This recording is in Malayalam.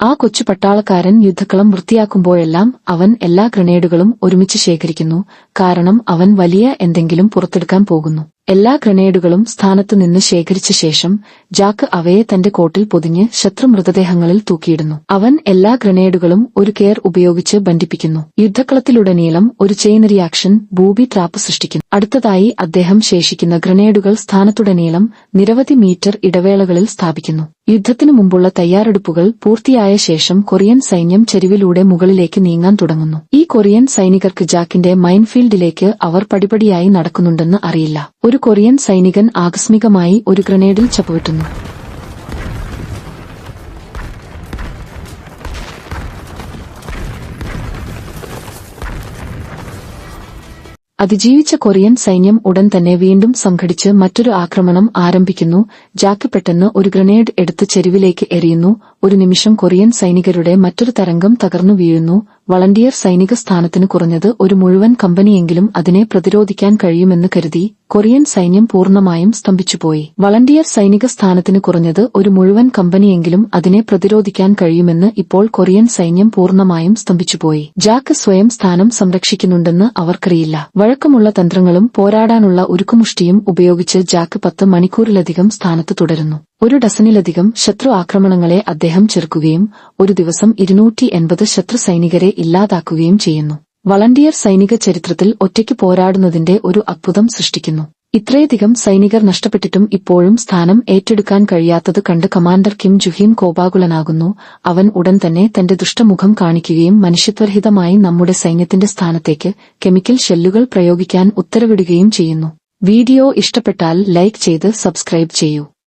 ആ കൊച്ചു പട്ടാളക്കാരൻ യുദ്ധക്കളം വൃത്തിയാക്കുമ്പോഴെല്ലാം അവൻ എല്ലാ ഗ്രനേഡുകളും ഒരുമിച്ച് ശേഖരിക്കുന്നു. കാരണം അവൻ വലിയ എന്തെങ്കിലും പുറത്തെടുക്കാൻ പോകുന്നു. എല്ലാ ഗ്രനേഡുകളും സ്ഥാനത്തുനിന്ന് ശേഖരിച്ച ശേഷം ജാക്ക് അവയെ തന്റെ കോട്ടിൽ പൊതിഞ്ഞ് ശത്രു മൃതദേഹങ്ങളിൽ തൂക്കിയിടുന്നു. അവൻ എല്ലാ ഗ്രനേഡുകളും ഒരു കെയർ ഉപയോഗിച്ച് ബന്ധിപ്പിക്കുന്നു. യുദ്ധക്കളത്തിലുടനീളം ഒരു ചെയിൻ റിയാക്ഷൻ ബൂബി ട്രാപ്പ് സൃഷ്ടിക്കുന്നു. അടുത്തതായി അദ്ദേഹം ശേഷിക്കുന്ന ഗ്രനേഡുകൾ സ്ഥാനത്തുടനീളം നിരവധി മീറ്റർ ഇടവേളകളിൽ സ്ഥാപിക്കുന്നു. യുദ്ധത്തിനു മുമ്പുള്ള തയ്യാറെടുപ്പുകൾ പൂർത്തിയായ ശേഷം കൊറിയൻ സൈന്യം ചെരുവിലൂടെ മുകളിലേക്ക് നീങ്ങാൻ തുടങ്ങുന്നു. ഈ കൊറിയൻ സൈനികർക്ക് ജാക്കിന്റെ മൈൻഫീൽഡിലേക്ക് അവർ പടിപടിയായി നടക്കുന്നുണ്ടെന്ന് അറിയില്ല. ഒരു കൊറിയൻ സൈനികൻ ആകസ്മികമായി ഒരു ഗ്രനേഡിൽ ചപ്പുവിട്ടുന്നു. അതിജീവിച്ച കൊറിയൻ സൈന്യം ഉടൻ തന്നെ വീണ്ടും സംഘടിച്ച് മറ്റൊരു ആക്രമണം ആരംഭിക്കുന്നു. ജാക്ക് പെട്ടെന്ന് ഒരു ഗ്രനേഡ് എടുത്ത് ചെരുവിലേക്ക് എറിയുന്നു. ഒരു നിമിഷം കൊറിയൻ സൈനികരുടെ മറ്റൊരു തരംഗം തകർന്നു വീഴുന്നു. വളണ്ടിയർ സൈനിക സ്ഥാനത്തിന് കുറഞ്ഞത് ഒരു മുഴുവൻ കമ്പനിയെങ്കിലും അതിനെ പ്രതിരോധിക്കാൻ കഴിയുമെന്ന് കരുതി. കൊറിയൻ സൈന്യം പൂർണമായും സ്തംഭിച്ചുപോയി. വളണ്ടിയർ സൈനിക സ്ഥാനത്തിന് കുറഞ്ഞത് ഒരു മുഴുവൻ കമ്പനിയെങ്കിലും അതിനെ പ്രതിരോധിക്കാൻ കഴിയുമെന്ന് ഇപ്പോൾ കൊറിയൻ സൈന്യം പൂർണമായും സ്തംഭിച്ചുപോയി. ജാക്ക് സ്വയം സ്ഥാനം സംരക്ഷിക്കുന്നുണ്ടെന്ന് അവർക്കറിയില്ല. വഴക്കമുള്ള തന്ത്രങ്ങളും പോരാടാനുള്ള ഉരുക്കുമുഷ്ടിയും ഉപയോഗിച്ച് ജാക്ക് പത്ത് മണിക്കൂറിലധികം സ്ഥാനത്ത് തുടരുന്നു. ഒരു ഡസനിലധികം ശത്രു ആക്രമണങ്ങളെ അദ്ദേഹം ചെറുക്കുകയും ഒരു ദിവസം ഇരുന്നൂറ്റി എൺപത് ശത്രു സൈനികരെ ഇല്ലാതാക്കുകയും ചെയ്യുന്നു. വളണ്ടിയർ സൈനിക ചരിത്രത്തിൽ ഒറ്റയ്ക്ക് പോരാടുന്നതിന്റെ ഒരു അത്ഭുതം സൃഷ്ടിക്കുന്നു. ഇത്രയധികം സൈനികർ നഷ്ടപ്പെട്ടിട്ടും ഇപ്പോഴും സ്ഥാനം ഏറ്റെടുക്കാൻ കഴിയാത്തത് കണ്ട് കമാൻഡർ കിം ജുഹീം കോപാകുലനാകുന്നു. അവൻ ഉടൻ തന്നെ തന്റെ ദുഷ്ടമുഖം കാണിക്കുകയും മനുഷ്യത്വരഹിതമായി നമ്മുടെ സൈന്യത്തിന്റെ സ്ഥാനത്തേക്ക് കെമിക്കൽ ഷെല്ലുകൾ പ്രയോഗിക്കാൻ ഉത്തരവിടുകയും ചെയ്യുന്നു. വീഡിയോ ഇഷ്ടപ്പെട്ടാൽ ലൈക്ക് ചെയ്ത് സബ്സ്ക്രൈബ് ചെയ്യൂ.